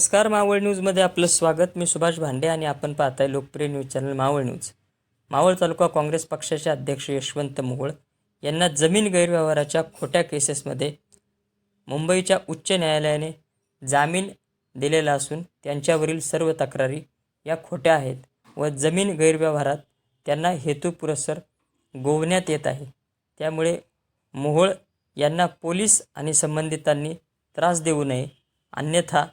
नमस्कार मावळ न्यूजमध्ये आपलं स्वागत. मी सुभाष भांडे आणि आपण पाहताय लोकप्रिय news channel Maval news. Maval taluka Congress पक्षाचे अध्यक्ष यशवंत मोहोळ यांना जमीन गैरव्यवहाराच्या खोट्या केसेसमध्ये मुंबईच्या उच्च न्यायालयाने जामीन दिलेला असून त्यांच्यावरील सर्व तक्रारी या खोट्या आहेत व जमीन गैरव्यवहारात त्यांना हेतुपुरस्सर गोवण्यात येत आहे. त्यामुळे मोहोळ यांना पोलीस आणि संबंधितांनी त्रास देऊ नये अन्यथा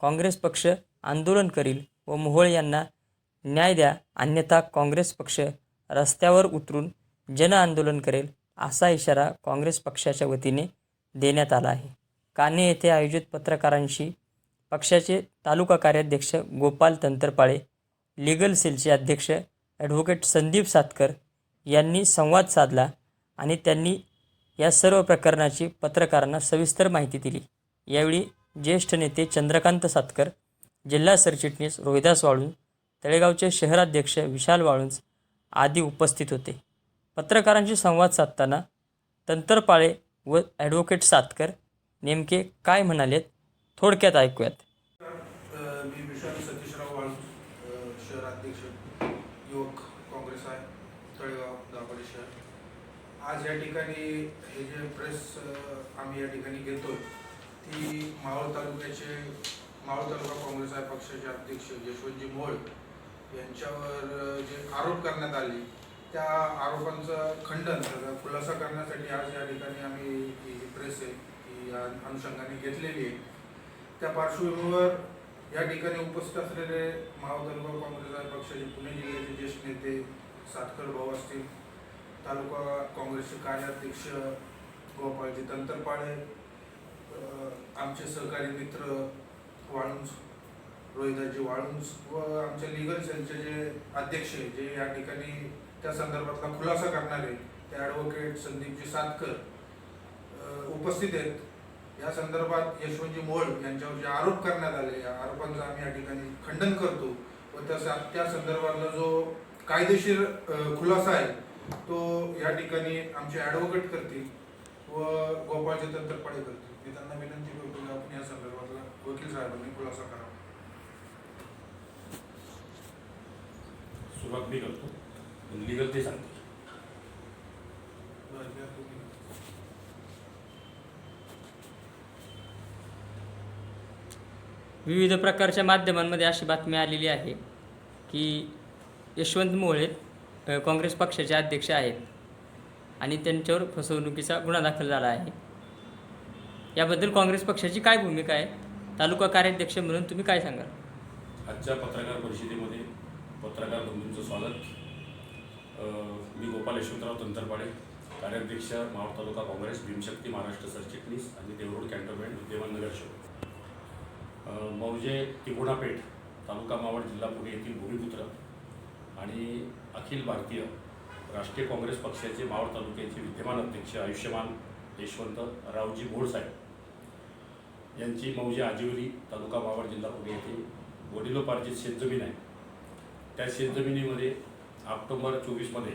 काँग्रेस पक्ष आंदोलन करील व मोहोळ यांना न्याय द्या अन्यथा काँग्रेस पक्ष रस्त्यावर उतरून जनआंदोलन करेल असा इशारा काँग्रेस पक्षाच्या वतीने देण्यात आला आहे. कान्हे येथे आयोजित पत्रकारांशी पक्षाचे तालुका कार्याध्यक्ष गोपाल तंत्रपाळे लिगल सेलचे अध्यक्ष ॲडव्होकेट संदीप सातकर यांनी संवाद साधला आणि त्यांनी या सर्व प्रकरणाची पत्रकारांना सविस्तर माहिती दिली. यावेळी ज्येष्ठ नेते चंद्रकांत सातकर जिल्हा सरचिटणीस रोहिदास वाळुंज तळेगावचे शहराध्यक्ष विशाल वाळुंज आदी उपस्थित होते. पत्रकारांशी संवाद साधताना तंत्रपाळे व ॲडव्होकेट सातकर नेमके काय म्हणालेत थोडक्यात ऐकूयात. मी विशाल सतीशराव वाळू शहराध्यक्ष युवक काँग्रेस आहे तळेगाव दाभाडे शहर. आज या ठिकाणी हे जे प्रेस आम्ही या ठिकाणी घेतोय ती मावळ तालुक्याचे मावळ तालुका काँग्रेस आहे पक्षाचे अध्यक्ष यशवंतजी मोळ यांच्यावर जे आरोप करण्यात आले त्या आरोपांचं खंडन खुलासा करण्यासाठी आज या ठिकाणी आम्ही ही प्रेस आहे ती या अनुषंगाने घेतलेली आहे. त्या पार्श्वभूमीवर या ठिकाणी उपस्थित असलेले महाव तालुका काँग्रेस पक्षाचे पुणे जिल्ह्याचे ज्येष्ठ नेते सातकर भाऊ असतील तालुका काँग्रेसचे कार्याध्यक्ष गोपाळजी तंत्रपाळे आमचे सहकारी मित्र वाळुंज रोहिदाजी वाळुंज व आमच्या लिगल सेलचे जे अध्यक्ष आहे, जे या ठिकाणी त्या संदर्भातला खुलासा करणारे ते ॲडव्होकेट संदीपजी सातकर उपस्थित आहेत. या संदर्भात यशवंतजी मोळ यांच्यावर जे आरोप करण्यात आले या आरोपांचं आम्ही या ठिकाणी खंडन करतो. व त्या त्या संदर्भातला जो कायदेशीर खुलासा आहे तो या ठिकाणी आमचे ॲडव्होकेट करतील. व करतील. मी त्यांना विनंती करतो की आपण या संदर्भातला वकील साहेबांनी खुलासा करावा. सुरुवात मी करतो. लिगल ते सांगतो. विविध प्रकारच्या माध्यमांमध्ये अशी बातमी आलेली आहे की यशवंत मोळे काँग्रेस पक्षाचे अध्यक्ष आहेत. आणि त्यांच्यावर फसवणुकीचा गुन्हा दाखल झाला आहे. याबद्दल काँग्रेस पक्षाची काय भूमिका आहे? तालुका कार्याध्यक्ष म्हणून तुम्ही काय सांगाल? आजच्या पत्रकार परिषदेमध्ये पत्रकार बंधूंचं स्वागत. मी गोपाल यशवंतराव तंतरपाडे कार्याध्यक्ष मावळ तालुका काँग्रेस भीमशक्ती महाराष्ट्र सरचिटणीस आणि देवरोड कॅन्टोनमेंट विद्यमान नगर शहर मौजे तिगुणापेठ तालुका मावळ जिल्हा पुणे येथील भूमिपुत्र आणि अखिल भारतीय राष्ट्रीय काँग्रेस पक्षाचे मावळ तालुक्याचे विद्यमान अध्यक्ष आयुष्यमान यशवंत रावजी भोळसाहेब यांची मौजे आजिवली तालुका मावळ जिल्हा पुणे येथे वडिलोपार्जित शेतजमीन आहे. त्या शेतजमिनीमध्ये ऑक्टोबर चोवीसमध्ये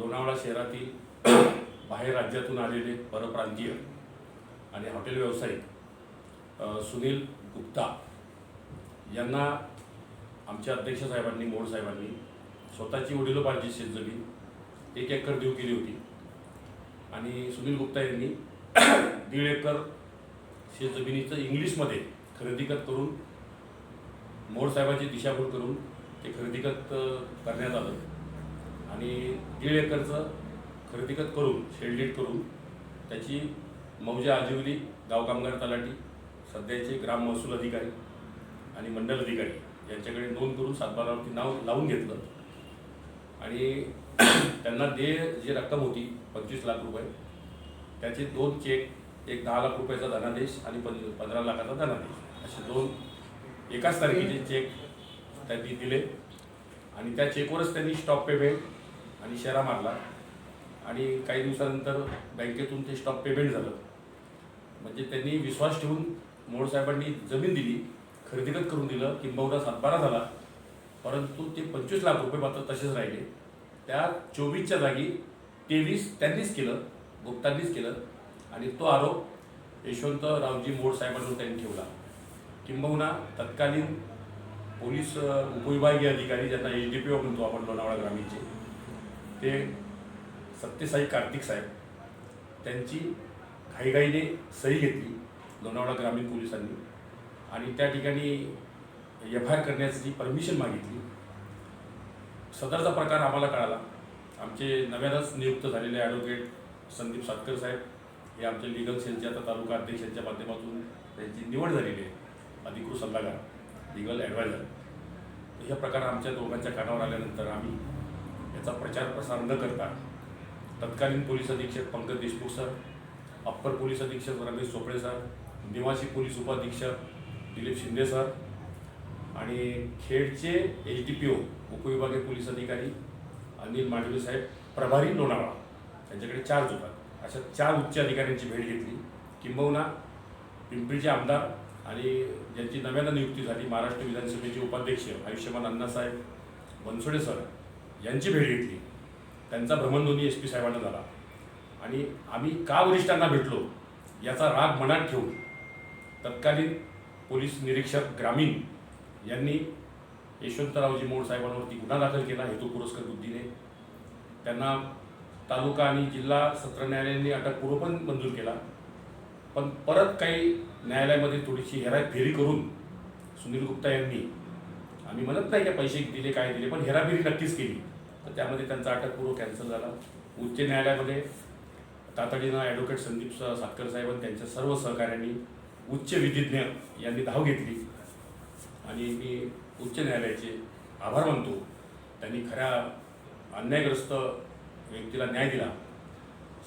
लोणावळा शहरातील बाहेर राज्यातून आलेले परप्रांतीय आणि हॉटेल व्यावसायिक सुनील गुप्ता यांना आमच्या अध्यक्ष साहेबांनी मोड साहेबांनी स्वतःची वडिलोपार्जित शेतजमीन. एक एकर देऊ केली होती. आणि सुनील गुप्ता यांनी दीड एकर शेतजमिनीचं इंग्लिशमध्ये खरेदीखत करून मोर साहेबाची दिशाभूल करून ते खरेदीखत करण्यात आलं. आणि दीड एकरचं खरेदीखत करून शेडलीट करून त्याची मौजा आजिवली गाव कामगार तलाठी सध्याचे ग्राम महसूल अधिकारी आणि मंडल अधिकारी. यांच्याकडे नोंद करून सातबारावरती नाव लावून घेतलं. आणि त्यांना दे जी रक्कम होती पंचवीस लाख रुपये त्याचे दोन चेक एक दहा लाख रुपयाचा धनादेश आणि पं पंधरा लाखाचा धनादेश. असे दोन एकाच तारखेचे चेक त्यांनी दिले आणि त्या चेकवरच त्यांनी स्टॉप पेमेंट आणि शेरा मारला. आणि काही दिवसानंतर बँकेतून ते स्टॉप पेमेंट झालं. म्हणजे त्यांनी विश्वास ठेवून मोळसाहेबांनी जमीन दिली खरेदीगत करून दिलं किंबहुना सातबारा झाला. परंतु ते पंचवीस लाख रुपये मात्र तसेच राहिले. त्या चोवीसच्या जागी तेवीस त्यांनीच केलं गुप्तांनीच केलं. आणि तो आरोप यशवंत रावजी मोड साहेबांवर त्यांनी ठेवला. किंबहुना तत्कालीन पोलीस उपविभागीय अधिकारी ज्यांना एच डी पी ओ म्हणतो आपण लोणावळा ग्रामीणचे ते सत्यसाई कार्तिक साहेब त्यांची घाईघाईने सही घेतली लोणावळा ग्रामीण पोलिसांनी. आणि त्या ठिकाणी एफ आय आर करण्याची परमिशन मागितली सदरचा प्रकार आम्हाला कळाला. आमचे नव्यानंच नियुक्त झालेले ॲडव्होकेट संदीप सातकर साहेब हे आमचे लिगल सेलचे आता तालुका अध्यक्षांच्या माध्यमातून त्यांची निवड झालेली आहे. अधिकृत सल्लागार लिगल ॲडवायझर हे प्रकार आमच्या दोघांच्या कानावर आल्यानंतर आम्ही याचा प्रचार प्रसार न करता तत्कालीन पोलीस अधीक्षक पंकज देशमुख सर अप्पर पोलीस अधीक्षक रमेश चोपडे सर निवासी पोलीस उपाधीक्षक दिलीप शिंदे सर आणि खेडचे एच डी पी ओ उपविभागीय पोलीस अधिकारी अनिल मांडवी साहेब प्रभारी लोणावळा. त्यांच्याकडे चार होतात अशा चार उच्च अधिकाऱ्यांची भेट घेतली. किंबहुना पिंपरीचे आमदार आणि ज्यांची नव्यानं नियुक्ती झाली महाराष्ट्र विधानसभेचे उपाध्यक्ष आयुष्यमान अण्णासाहेब बनसोडे सर यांची भेट घेतली. त्यांचा भ्रमणध्वनी एस पी साहेबांना झाला. आणि आम्ही का वरिष्ठांना भेटलो याचा राग मनात ठेवून तत्कालीन पोलीस निरीक्षक ग्रामीण यांनी यशवंतरावजी मोड साहेबांवरती गुन्हा दाखल केला हेतू पुरस्कार बुद्धीने. त्यांना तालुका आणि जिल्हा सत्र न्यायालयाने अटकपूर्व पण मंजूर केला. पण परत काही न्यायालयामध्ये थोडीशी हेराफेरी करून सुनील गुप्ता यांनी आम्ही म्हणत नाही की पैसे दिले काय दिले पण हेराफेरी नक्कीच केली. तर त्यामध्ये त्यांचा अटकपूर्व कॅन्सल झाला. उच्च न्यायालयामध्ये तातडीनं ॲडव्होकेट संदीप स- सातकर साहेब आणि त्यांच्या सर्व सहकाऱ्यांनी उच्च विधिज्ञ यांनी धाव घेतली. आणि मी उच्च न्यायालयाचे आभार मानतो. त्यांनी खऱ्या अन्यायग्रस्त व्यक्तीला न्याय दिला.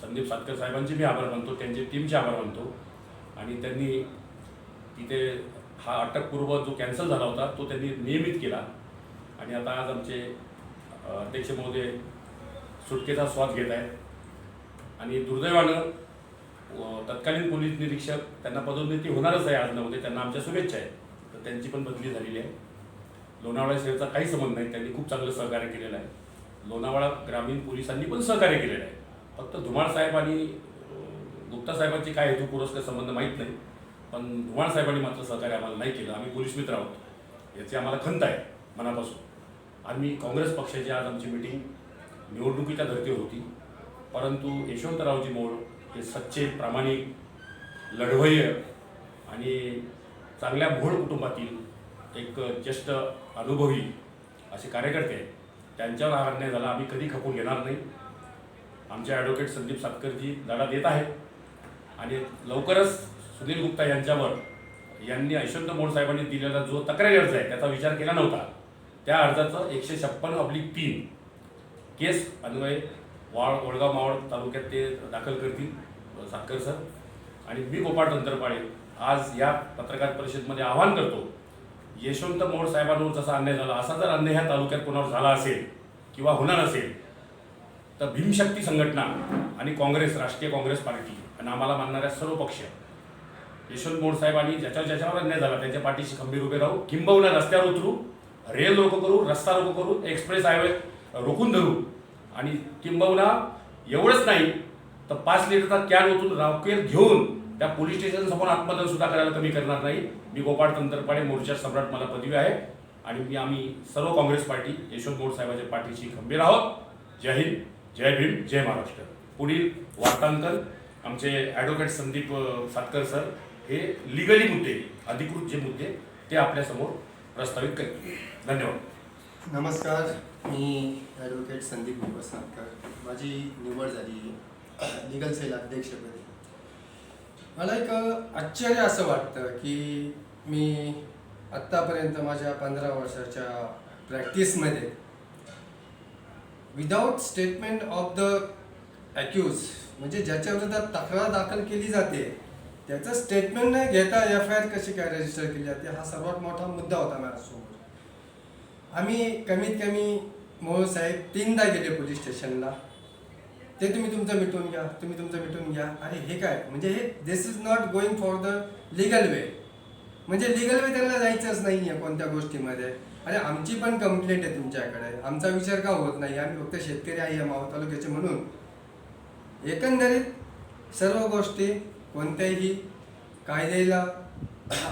संदीप सातकर साहेबांचे मी आभार मानतो त्यांचे टीमचे आभार मानतो. आणि त्यांनी तिथे हा अटकपूर्व जो कॅन्सल झाला होता तो त्यांनी नियमित केला. आणि आता आज आमचे अध्यक्ष महोदय सुटकेचा स्वाद घेत आहेत. आणि दुर्दैवानं तत्कालीन पोलीस निरीक्षक त्यांना पदोन्नती होणारच आहे आज नव्हते त्यांना आमच्या शुभेच्छा आहेत. त्यांची पण बदली झालेली आहे. लोणावळा शहराचा काही संबंध नाही त्यांनी खूप चांगलं सहकार्य केलेलं आहे. लोणावळा ग्रामीण पोलिसांनी पण सहकार्य केलेलं आहे. फक्त धुमाळ साहेब आणि गुप्ता साहेबांची काय हेतू पुरस्कार संबंध माहीत नाही. पण धुमाळ साहेबांनी मात्र सहकार्य आम्हाला नाही केलं. आम्ही पोलीस मित्र आहोत. याची आम्हाला खंत आहे मनापासून. आम्ही काँग्रेस पक्षाची आज आमची मिटिंग निवडणुकीच्या धर्तीवर होती. परंतु यशवंतरावजी मोड हे सच्चे प्रामाणिक लढवय्य आणि चांगल्या भोळ कुटुंबातील एक ज्येष्ठ अनुभवी असे कार्यकर्ते आहेत. त्यांच्यावर हा अन्याय झाला. आम्ही कधी खपून घेणार नाही. आमचे ॲडव्होकेट संदीप सातकरजी लढा देत आहेत. आणि लवकरच सुनील गुप्ता यांच्यावर यांनी यशवंत मोड साहेबांनी दिलेला जो तक्रारी अर्ज आहे त्याचा विचार केला नव्हता. त्या अर्जाचं एकशे छप्पन अब्लिक तीन केस अन्वय वाळ वडगाव मावळ तालुक्यात ते दाखल करतील सातकर सर. आणि मी गोपाळ तंत्रपाळे आज या पत्रकार परिषदेमध्ये आवाहन करतो यशवंत मोड साहेबांवर जसा अन्याय झाला असा जर अन्याय ह्या तालुक्यात कोणावर झाला असेल किंवा होणार असेल तर भीमशक्ती संघटना आणि काँग्रेस राष्ट्रीय काँग्रेस पार्टी आणि आम्हाला मानणाऱ्या सर्व पक्ष यशवंत मोड साहेबांनी ज्याच्यावर ज्याच्यावर अन्याय झाला त्यांच्या पाठीशी खंबीर उभे राहू किंबहुना रस्त्यावर उतरू रेल रोको करू रस्ता रोको करू एक्सप्रेस हायवे रोखून धरू आणि किंबहुना एवढंच नाही तर पाच लिटरचा कॅन ओतून राखेल घेऊन त्या पोलीस स्टेशन समोर आत्मदन सुद्धा करायला कमी करणार नाही. मी गोपाळ तंत्रपाडे मोर्चा सम्राट मला पदवी आहे. आणि मी आम्ही सर्व काँग्रेस पार्टी यशवंत गोड साहेबांच्या पाठीशी खंबीर आहोत. जय हिंद जय भीम जय महाराष्ट्र. पुढील वार्तांकन आमचे ॲडव्होकेट संदीप सातकर सर हे लिगली मुद्दे अधिकृत जे मुद्दे ते आपल्यासमोर प्रस्तावित करतील. धन्यवाद. नमस्कार मी ॲडव्होकेट संदीप सातकर. माझी निवड झाली लिगल सेल अध्यक्षपदी मला एक आश्चर्य असं वाटतं की मी आत्तापर्यंत माझ्या पंधरा वर्षाच्या प्रॅक्टिसमध्ये without statement of the accuse म्हणजे ज्याच्या विरोधात तक्रार दाखल केली जाते त्याचं स्टेटमेंट नाही घेता एफ आय आर कशी काय रजिस्टर केली जाते हा सर्वात मोठा मुद्दा होता माझ्यासमोर आम्ही कमीत कमी मोहोळ साहेब तीनदा गेले पोलीस स्टेशनला ते तुम्ही तुमचं मिटवून घ्या तुम्ही तुमचं मिटवून घ्या. अरे हे काय? म्हणजे हे this is not going for the legal way म्हणजे लिगल वे त्यांना जायचंच नाही आहे कोणत्या गोष्टीमध्ये. अरे आमची पण कंप्लेंट आहे तुमच्याकडे. आमचा विचार का होत नाही? आम्ही फक्त शेतकरी आहे माव मावळ तालुक्याचे म्हणून. एकंदरीत सर्व गोष्टी कोणत्याही कायद्याला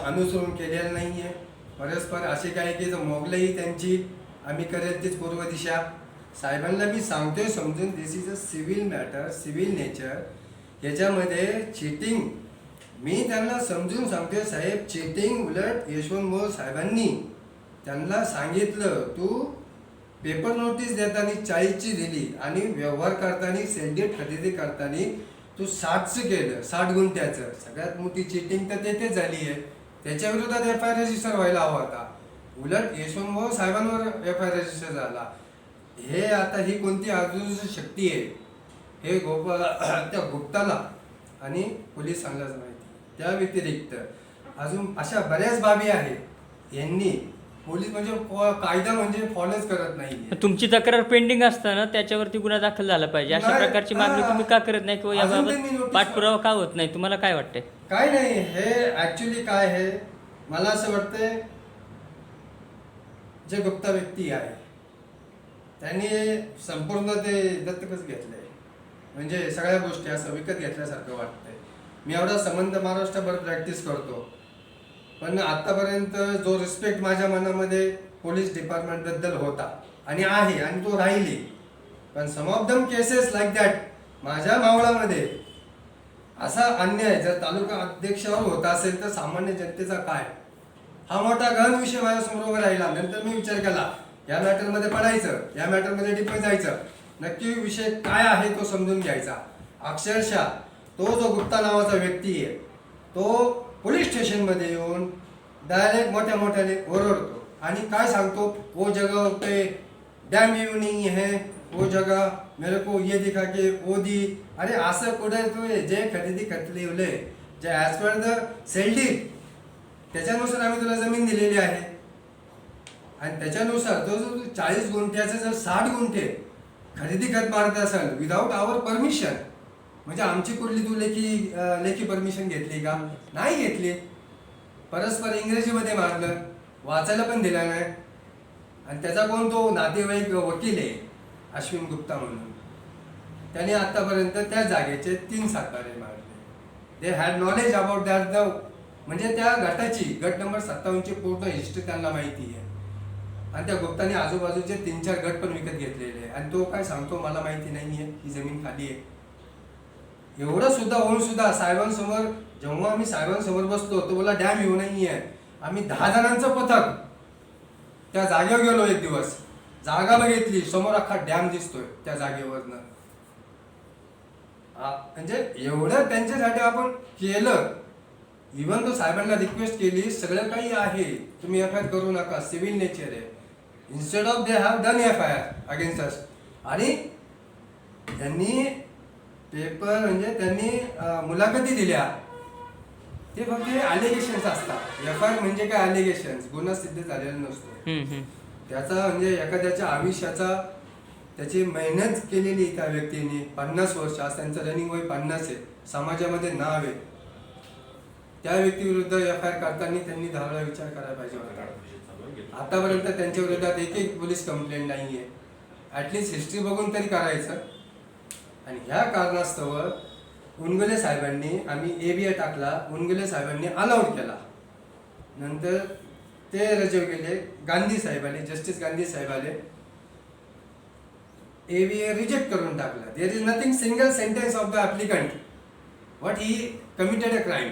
अनुसरून केलेलं नाही आहे परस्पर असे काही की जर मोगलही त्यांची आम्ही करेल तीच पूर्व दिशा. साहेबांना मी सांगतोय समजून this is a civil matter civil nature याच्यामध्ये चिटिंग मी त्यांना समजून सांगतोय साहेब चिटिंग उलट यशवंत मोहोळ साहेबांनी त्यांना सांगितलं. तू पेपर नोटीस देताना चाळीसची दिली आणि व्यवहार करताना सेंडेट खरेदी करताना तू साठचं केलं साठ गुंठ्याचं. सगळ्यात मोठी चिटिंग तर तेथेच झाली आहे. त्याच्या विरोधात एफ आय रजिस्टर व्हायला हवा होता. उलट यशवंत मोहोळ साहेबांवर एफ आय रजिस्टर झाला. हे आता ही कोणती आजूबाजूची शक्ती आहे? हे गोपाल त्या गुप्ताला आणि पोलिसांनाच माहिती त्या व्यतिरिक्त अजून अशा बऱ्याच बाबी आहेत. यांनी पोलीस म्हणजे कायदा म्हणजे फॉलोच करत नाही तुमची तक्रार पेंडिंग असताना त्याच्यावरती गुन्हा दाखल झाला पाहिजे. अशा प्रकारची मागणी. तुम्ही का करत नाही किंवा अजून याबाबत पाठपुरावा का होत नाही? तुम्हाला काय वाटतंय? काय नाही हे ऍक्च्युली काय आहे? मला असं वाटतंय जे गुप्ता व्यक्ती आहे त्यांनी संपूर्ण ते दत्तकच घेतलंय म्हणजे सगळ्या गोष्टी असं विकत घेतल्यासारखं वाटतंय. मी एवढा संबंध महाराष्ट्रभर प्रॅक्टिस करतो. पण आतापर्यंत जो रिस्पेक्ट माझ्या मनामध्ये पोलीस डिपार्टमेंटबद्दल होता आणि आहे आणि तो राहिली. पण some of them cases like that माझ्या मावळामध्ये. असा अन्याय जर तालुका अध्यक्षावर होत असेल तर सामान्य जनतेचा काय? हा मोठा गहन विषय माझ्यासमोर उभा राहिला नंतर मी विचार केला या मॅटरमध्ये पडायचं या मॅटरमध्ये डिपेंड जायचं. नक्की विषय काय आहे तो समजून घ्यायचा. अक्षरशः तो जो गुप्ता नावाचा व्यक्ती आहे तो पोलीस स्टेशनमध्ये येऊन डायरेक्ट मोठ्या मोठ्याने ओरडतो. आणि काय सांगतो? वो जगह पे डॅम यू नहीं है. वो जगह मेरे को ये दिखा के वो दी. अरे असं कुठे तू जे खरेदी खतली उले जे ॲज पर द सेल्डी त्याच्यानुसार आम्ही तुला जमीन दिलेली आहे. आणि त्याच्यानुसार तो जो चाळीस गुंठ्याचं जर साठ गुंठे खरेदी खत मारत असेल विदाऊट आवर परमिशन म्हणजे आमची कुठली तू लेखी लेखी परमिशन घेतली का? नाही घेतली. परस्पर इंग्रजीमध्ये मारलं वाचायला पण दिला नाही. आणि त्याचा कोण तो नातेवाईक वकील आहे अश्विन गुप्ता म्हणून. त्याने आतापर्यंत त्या जागेचे तीन सातबारे मारले. They had knowledge about that the म्हणजे त्या गटाची गट नंबर सत्तावन्नची पूर्ण हिस्ट्री त्यांना माहिती आहे. आणि त्या गुप्ताने आजूबाजूचे तीन चार गट पण विकत घेतलेले आहे आणि तो काय सांगतो मला माहिती नाही आहे. ही जमीन खाली आहे. एवढं सुद्धा होऊन सुद्धा साहेबांसमोर जेव्हा आम्ही साहेबांसमोर बसतो तो बोला डॅम येऊ नाही आहे. आम्ही दहा जणांचं पथक. त्या जागेवर गेलो एक दिवस. जागा बघितली. समोर अख्खा डॅम दिसतोय त्या जागेवरनं. म्हणजे एवढं त्यांच्यासाठी आपण केलं. इव्हन तो साहेबांना रिक्वेस्ट केली सगळं काही आहे. तुम्ही एफ करू नका. सिव्हिल नेचर आहे. Instead of they have done F I R against us आणि त्यांनी पेपर म्हणजे त्यांनी मुलाखती दिल्या. ते फक्त अलिगेशन्स असतात. एफ आय आर म्हणजे काय अलिगेशन्स गुन्हा सिद्ध झालेला नसतो. त्याचा म्हणजे एखाद्याच्या आयुष्याचा त्याची मेहनत केलेली त्या व्यक्तीने पन्नास वर्ष आज त्यांचं रनिंग वय पन्नास आहे. समाजामध्ये नाव आहे. त्या व्यक्तीविरुद्ध एफ आय आर करताना त्यांनी धावला विचार करायला पाहिजे होता. आतापर्यंत त्यांच्या विरोधात एक एक पोलीस कंप्लेंट नाही आहे ॲटलिस्ट हिस्ट्री बघून तरी करायचं. आणि ह्या कारणास्तव उनगुले साहेबांनी आम्ही ए बी आय टाकला उनगुले साहेबांनी अलाउड केला. नंतर ते रजव गेले गांधी साहेब आले जस्टिस गांधी साहेब आले. ए बी ए रिजेक्ट करून टाकला. There is nothing single sentence of the applicant what he committed a crime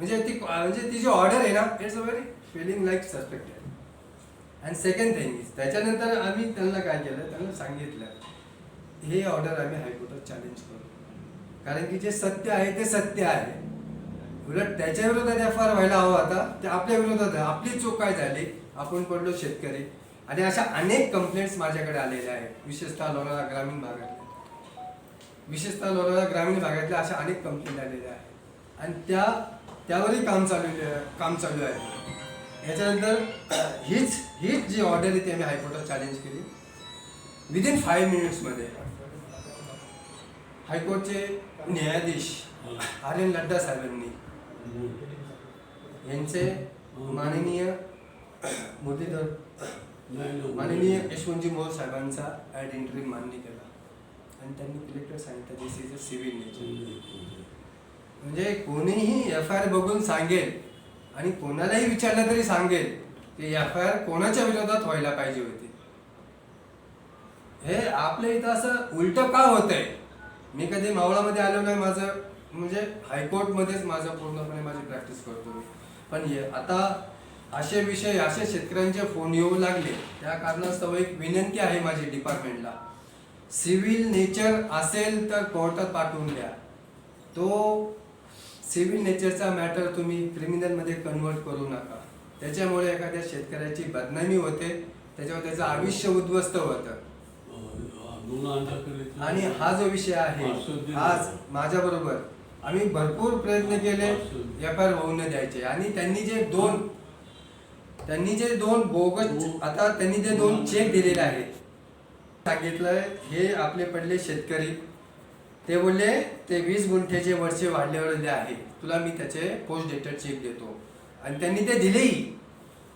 म्हणजे ती म्हणजे ती जी ऑर्डर आहे ना it's a very filing like suspected and second thing is त्याच्यानंतर आम्ही त्यांना काय केलं त्यांना सांगितलं हे ऑर्डर आम्ही हायकोर्टात चॅलेंज करू. कारण की जे सत्य आहे ते सत्य आहे. उलट त्याच्या विरोधात एफ आर व्हायला हवा होता ते आपल्या विरोधात आहे. आपली चूक काय झाली? आपण पडलो शेतकरी. आणि अशा अनेक कंप्लेंट्स माझ्याकडे आलेल्या आहेत. विशेषतः लोणावळा ग्रामीण भागातल्या. विशेषतः लोणावळा ग्रामीण भागातल्या अशा अनेक कंप्लेंट आलेल्या आहेत. आणि त्या त्यावरही काम चालू काम चालू आहे. याच्यानंतर हीच हीच जी ऑर्डर आहे ती आम्ही हायकोर्टात चॅलेंज केली. विदिन फाईव्ह मिनिट्समध्ये हायकोर्टचे न्यायाधीश आर एन लड्डा साहेबांनी यांचे माननीय मुरलीधर माननीय यशवंतजी मोहोळ साहेबांचा ॲड एंट्री मान्य केला. आणि त्यांनी कलेक्टर सांगितलं this is a civil nature म्हणजे कोणीही एफ आय आर बघून सांगेल आणि कोणालाही विचारलं तरी सांगेल की एफ आय आर कोणाच्या विरोधात व्हायला पाहिजे होती. हे आपल्या इथं असं उलट का होतंय? मी कधी मावळामध्ये आलो नाही माझं म्हणजे हायकोर्टमध्येच माझं पूर्णपणे माझी प्रॅक्टिस करतो मी. पण आता असे विषय असे शेतकऱ्यांचे फोन येऊ लागले त्या कारणास्तव एक विनंती आहे माझी डिपार्टमेंटला सिव्हिल नेचर असेल तर कोर्टात पाठवून द्या. तो सिव्हिल नेचरचा मॅटर तुम्ही क्रिमिनलमध्ये कन्वर्ट करू नका. त्याच्यामुळे एखाद्या शेतकऱ्याची बदनामी होते त्याच्यावर त्याचं आयुष्य उद्ध्वस्त होतं. आणि हा जो विषय आहे आज माझ्या बरोबर आम्ही भरपूर प्रयत्न केले एफ आय होऊ न द्यायचे. आणि त्यांनी जे दोन त्यांनी जे दोन बोगस आता त्यांनी जे दोन चेक दिलेले आहेत सांगितलंय हे आपले पडले शेतकरी. ते बोलले ते वीस गुंठ्याचे वरचे वाढल्यावर आहे. तुला मी त्याचे पोस्ट डेटेड चेक देतो. आणि त्यांनी ते दिलेही.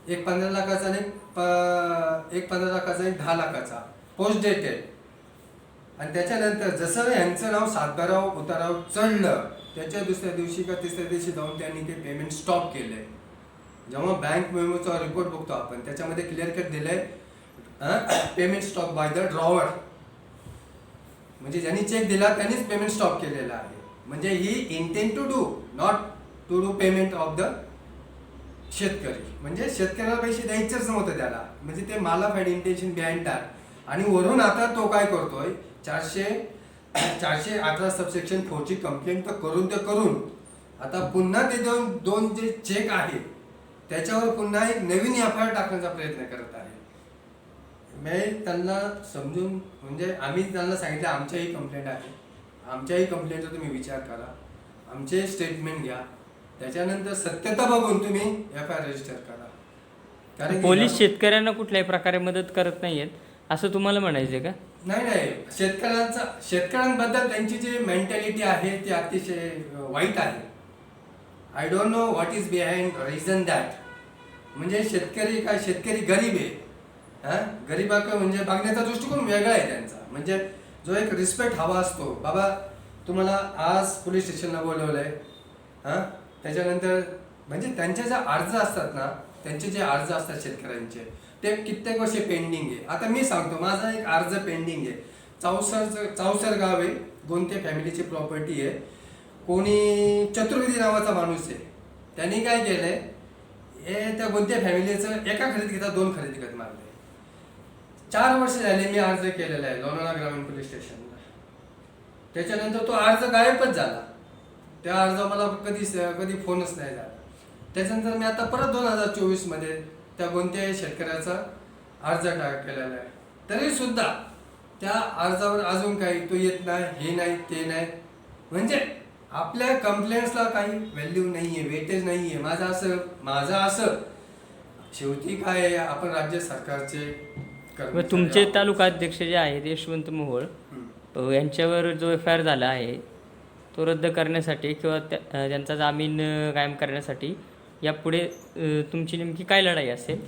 एक पंधरा लाखाचा आणि प- एक पंधरा लाखाचा एक दहा लाखाचा पोस्ट डेटेड आणि त्याच्यानंतर जसं यांचं नाव सातबाराव उताराव चढलं त्याच्या दुसऱ्या दिवशी का तिसऱ्या दिवशी जाऊन त्यांनी ते पेमेंट स्टॉप केलंय. जेव्हा बँक मेमोचा रिपोर्ट बघतो आपण त्याच्यामध्ये क्लिअर कट दिलंय payment stop by the drawer म्हणजे ज्यांनी चेक दिला त्यांनीच पेमेंट स्टॉप केलेला आहे. म्हणजे he intent to do not to do payment of the शेतकरी. म्हणजे शेतकऱ्याला पैसे द्यायचेच नव्हतं त्याला. म्हणजे ते माला फाईड इंटेन्शन बिहाइंड दॅट आणि वरून आता तो काय करतोय चारशे चारशे अठरा सबसेक्शन फोरची कंप्लेंट तर करून ते करून आता पुन्हा ते दोन दोन जे चेक आहेत त्याच्यावर पुन्हा एक नवीन एफ आय आर टाकण्याचा प्रयत्न करत आहे. मी त्यांना समजून म्हणजे आम्ही त्यांना सांगितलं आमच्याही कंप्लेंट आहे. आमच्याही कंप्लेंटचा तुम्ही विचार करा. आमचे स्टेटमेंट घ्या. त्याच्यानंतर सत्यता बघून तुम्ही एफ आय आर रजिस्टर करा. कारण पोलीस शेतकऱ्यांना कुठल्याही प्रकारे मदत करत नाहीयेत असं तुम्हाला म्हणायचं का? नाही नाही. शेतकऱ्यांचा शेतकऱ्यांबद्दल त्यांची जी मेंटॅलिटी आहे ती अतिशय वाईट आहे. I don't know what is behind reason that म्हणजे शेतकरी काय शेतकरी गरीब आहे. हा? गरीबाक म्हणजे बघण्याचा दृष्टिकोन वेगळा आहे त्यांचा. म्हणजे जो एक रिस्पेक्ट हवा असतो. बाबा तुम्हाला आज पोलीस स्टेशनला बोलवलंय हां? त्याच्यानंतर म्हणजे त्यांच्या ज्या अर्ज असतात ना त्यांचे जे अर्ज असतात शेतकऱ्यांचे ते कित्येक वर्षे पेंडिंग आहे. आता मी सांगतो माझा एक अर्ज पेंडिंग आहे. चौसर चौसर गाव आहे. गोंते फॅमिलीची प्रॉपर्टी आहे. कोणी चतुर्वेदी नावाचा माणूस आहे. त्यांनी काय केलंय हे त्या गोंते फॅमिलीचं एका खरेदी घेता दोन खरेदी घेत मारले. चार वर्ष झाले मी अर्ज केलेला आहे लोणावळा ग्रामीण पोलीस स्टेशनला. त्याच्यानंतर तो अर्ज गायबच झाला. त्या अर्ज मला कधी कधी फोनच नाही झाला. त्याच्यानंतर मी आता परत दोन हजार चोवीसमध्ये त्या कोणत्याही शेतकऱ्याचा अर्ज टाक केलेला आहे. तरीसुद्धा त्या अर्जावर अजून काही तो येत नाही हे नाही ते नाही. म्हणजे आपल्या कंप्लेंट्सला काही व्हॅल्यू नाही आहे वेटेज नाही आहे माझं असं माझं असं. शेवटी काय आहे, आपण राज्य सरकारचे कर्मचारी तुमचे. तालुका अध्यक्ष जे आहेत यशवंत मोहोळ यांच्यावर जो एफ आय आर झाला आहे तो रद्द करण्यासाठी किंवा त्या त्यांचा जामीन कायम करण्यासाठी यापुढे तुमची नेमकी काय लढाई असेल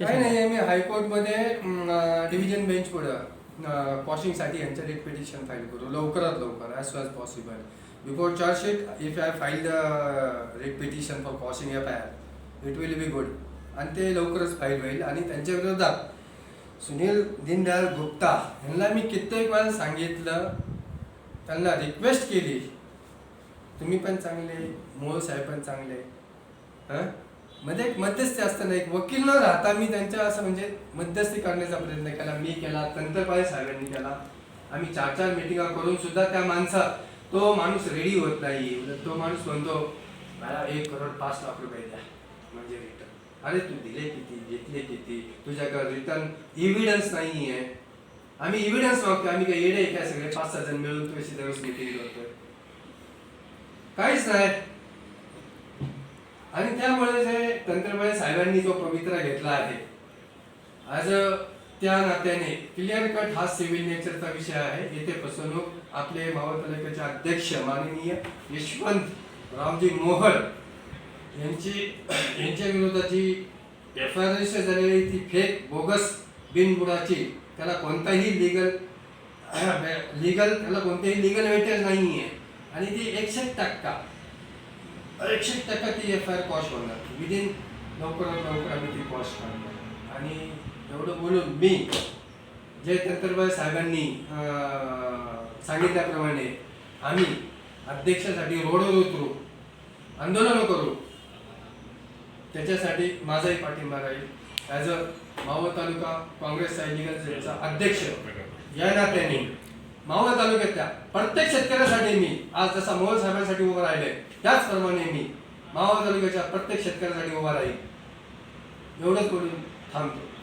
काही. नाही मी हायकोर्टमध्ये डिव्हिजन बेंच पुढं कॉशिंगसाठी यांचं रिट पिटिशन फाईल करू लवकरात लवकर as soon possible before chargesheet if I file the writ petition for quashing F I R it will be good आणि ते लवकरच फाईल होईल आणि त्यांच्या विरोधात सुनील दीनदयाल गुप्ता यांना मी कित्येक वेळा सांगितलं. त्यांना रिक्वेस्ट केली. तुम्ही पण चांगले मोळ साहेब पण चांगले. हं? मध्ये एक मध्यस्थी असताना एक वकील न राहता मी त्यांच्या असं म्हणजे मध्यस्थी करण्याचा प्रयत्न केला. मी केला तंत्रपाळे साहेबांनी केला. आम्ही चार चार मिटिंगा करून सुद्धा त्या माणसा तो माणूस रेडी होत नाही. तो माणूस म्हणतो मला एक करोड पाच लाख रुपये द्या. अरे तू दिले किती घेतले किती तुझ्याकडे रिटर्न इव्हिडन्स नाही आहे आम्ही इव्हिडन्स मागतो आम्ही काय येडे काय सगळे? पाच सहा जण मिळून तुझी दररोज मिटिंग करतोय. काहीच नाही. आणि त्यामुळे जे तंत्रमय साहेबांनी जो पवित्रा घेतला आहे आज त्या नात्याने क्लिअर कट हा सिव्हिल नेचरचा विषय आहे. येथे फसवणूक आपले मावळ तालुक्याचे अध्यक्ष माननीय यशवंत रामजी मोहळ यांची यांच्या विरोधाची एफ आय आर रजिस्टर झालेली ती फेक बोगस बिनबुडाची त्याला कोणताही लिगल लिगल त्याला कोणतेही लिगल वेटेज नाही आहे आणि ती एकशे टक्का एकशे टक्का ती एफ आय आर कॉश होणार विदिन लवकरात लवकर आम्ही ती कॉश करणार आणि एवढं बोलून मी जे तंत्रबाई साहेबांनी सांगितल्याप्रमाणे आम्ही अध्यक्षासाठी रोडवर उतरू आंदोलन करू त्याच्यासाठी माझाही पाठिंबा राहील. ॲज अ मावळ तालुका काँग्रेस सैनिकांचा अध्यक्ष या नात्याने मावळ तालुक्यातल्या प्रत्येक शेतकऱ्यासाठी मी आज जसा मोहन साहेबांसाठी उभा राहिले त्याचप्रमाणे मी मावळ तालुक्याच्या प्रत्येक शेतकऱ्यासाठी उभा राहील. एवढंच बोलून थांबतो.